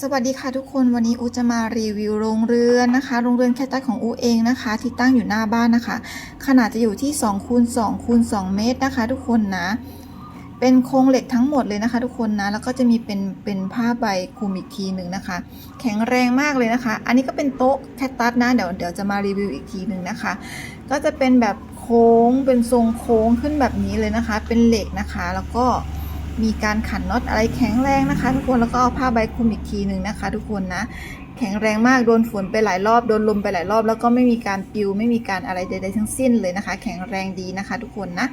สวัสดีค่ะทุกคนวันนี้อูจะมารีวิวโรงเรือนนะคะโรงเรือนแคตตัสของอูเองนะคะ ที่ตั้งอยู่หน้าบ้านนะคะ ขนาดจะอยู่ที่2คูณ2คูณ2เมตรนะคะ ทุกคนนะ เป็นโครงเหล็กทั้งหมดเลยนะคะ ทุกคนนะแล้วก็จะมีเป็นเป็นผ้าใบคลุมอีกทีหนึ่งนะคะ แข็งแรงมากเลยนะคะ อันนี้ก็เป็นโต๊ะแคตตัสนะเดี๋ยวเดี๋ยวจะมารีวิวอีกทีหนึ่งนะคะ ก็จะเป็นแบบโค้งเป็นทรงโค้งขึ้นแบบนี้เลยนะคะ เป็นเหล็กนะคะแล้วก็ มีการขันน็อตอะไรแข็งแรงนะคะ ทุกคนแล้วก็เอาผ้าใบคลุมอีกทีหนึ่งนะคะ ทุกคนนะแข็งแรงมากโดนฝนไปหลายรอบโดนลมไปหลายรอบ แล้วก็ไม่มีการปิวไม่มีการอะไรใดๆทั้งสิ้นเลยนะคะ แข็งแรงดีนะคะ ทุกคนนะ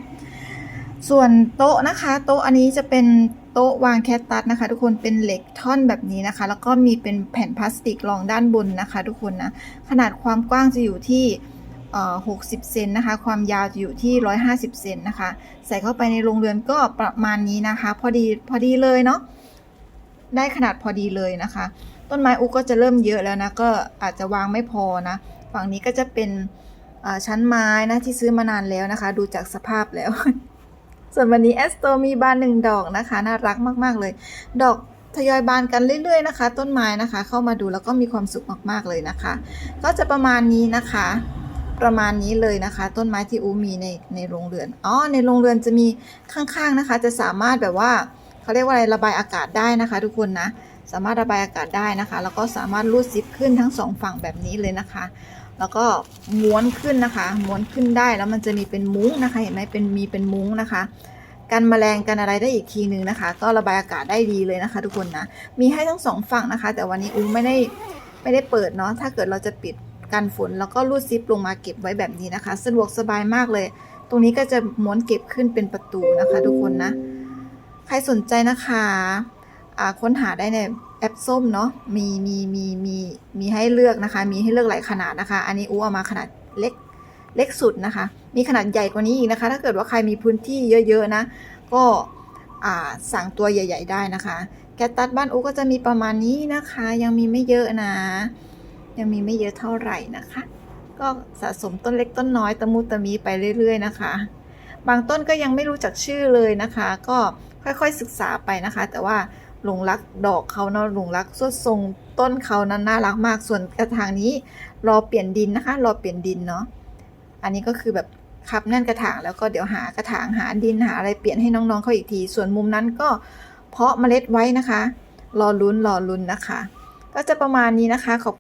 ส่วนโต๊ะนะคะ โต๊ะอันนี้จะเป็นโต๊ะวางแคตตัสนะคะ ทุกคนเป็นเหล็กท่อนแบบนี้นะคะ แล้วก็มีเป็นแผ่นพลาสติกรองด้านบนนะคะ ทุกคนนะขนาดความกว้างจะอยู่ที่ 60 เซนนะคะ ความยาวจะอยู่ที่ 150 เซนนะคะ ใส่เข้าไปในโรงเรือนก็ประมาณนี้นะคะ พอดีพอดีเลยเนาะได้ขนาดพอดีเลยนะคะ ต้นไม้อุก็จะเริ่มเยอะแล้วนะ ก็อาจจะวางไม่พอนะ ฝั่งนี้ก็จะเป็นอ่าชั้นไม้นะที่ซื้อมานานแล้วนะคะ ดูจากสภาพแล้ว ส่วนวันนี้แอสโตมีบานหนึ่งดอกนะคะ น่ารักมาก ๆ เลย ดอกทยอยบานกันเรื่อยๆนะคะ ต้นไม้นะคะ เข้ามาดูแล้วก็มีความสุขมากๆเลยนะคะ ก็จะประมาณนี้นะคะ ประมาณนี้เลยนะคะ ต้นไม้ที่อูมีในในโรงเรือนอ๋อในโรงเรือนจะมีข้างๆนะคะ จะสามารถแบบว่าเขาเรียกว่าอะไรระบายอากาศได้นะคะ ทุกคนนะสามารถระบายอากาศได้นะคะ แล้วก็สามารถรูดซิปขึ้นทั้งสองฝั่งแบบนี้เลยนะคะ แล้วก็ม้วนขึ้นนะคะ ม้วนขึ้นได้แล้วมันจะมีเป็นมุ้งนะคะ เห็นไหมเป็นมีเป็นมุ้งนะคะกันแมลงกันอะไรได้อีกทีนึงนะคะ ก็ระบายอากาศได้ดีเลยนะคะ ทุกคนนะมีให้ทั้งสองฝั่งนะคะ แต่วันนี้อูไม่ได้ไม่ได้เปิดเนาะถ้าเกิดเราจะปิด กันฝนแล้วก็รูดซิปลงมาเก็บไว้แบบนี้นะคะ สะดวกสบายมากเลย ตรงนี้ก็จะม้วนเก็บขึ้นเป็นประตูนะคะ ทุกคนนะ ใครสนใจนะคะค้นหาได้ในแอปส้มเนาะมีมีมีมีมีให้เลือกนะคะ มีให้เลือกหลายขนาดนะคะ อันนี้อูเอามาขนาดเล็กเล็กสุดนะคะ มีขนาดใหญ่กว่านี้อีกนะคะ ถ้าเกิดว่าใครมีพื้นที่เยอะๆนะ ก็สั่งตัวใหญ่ ๆ ได้นะคะ แกตตัดบ้านอูก็จะมีประมาณนี้นะคะ ยังมีไม่เยอะนะ ยังมีไม่เยอะเท่าไหร่นะคะ ก็สะสมต้นเล็กต้นน้อยตะมุตะมีไปเรื่อย ๆ นะคะ บางต้นก็ยังไม่รู้จักชื่อเลยนะคะ ก็ค่อยๆศึกษาไปนะคะ แต่ว่าหลงรักดอกเขาเนาะหลงรักสวดทรงต้นเขานั้นน่ารักมากส่วนกระถางนี้รอเปลี่ยนดินนะคะ รอเปลี่ยนดินเนาะอันนี้ก็คือแบบคับแน่นกระถางแล้วก็เดี๋ยวหากระถางหาดินหาอะไรเปลี่ยนให้น้องๆเขาอีกที ส่วนมุมนั้นก็เพาะเมล็ดไว้นะคะ รอลุ้นรอลุ้นนะคะ ก็จะประมาณนี้นะคะขอบ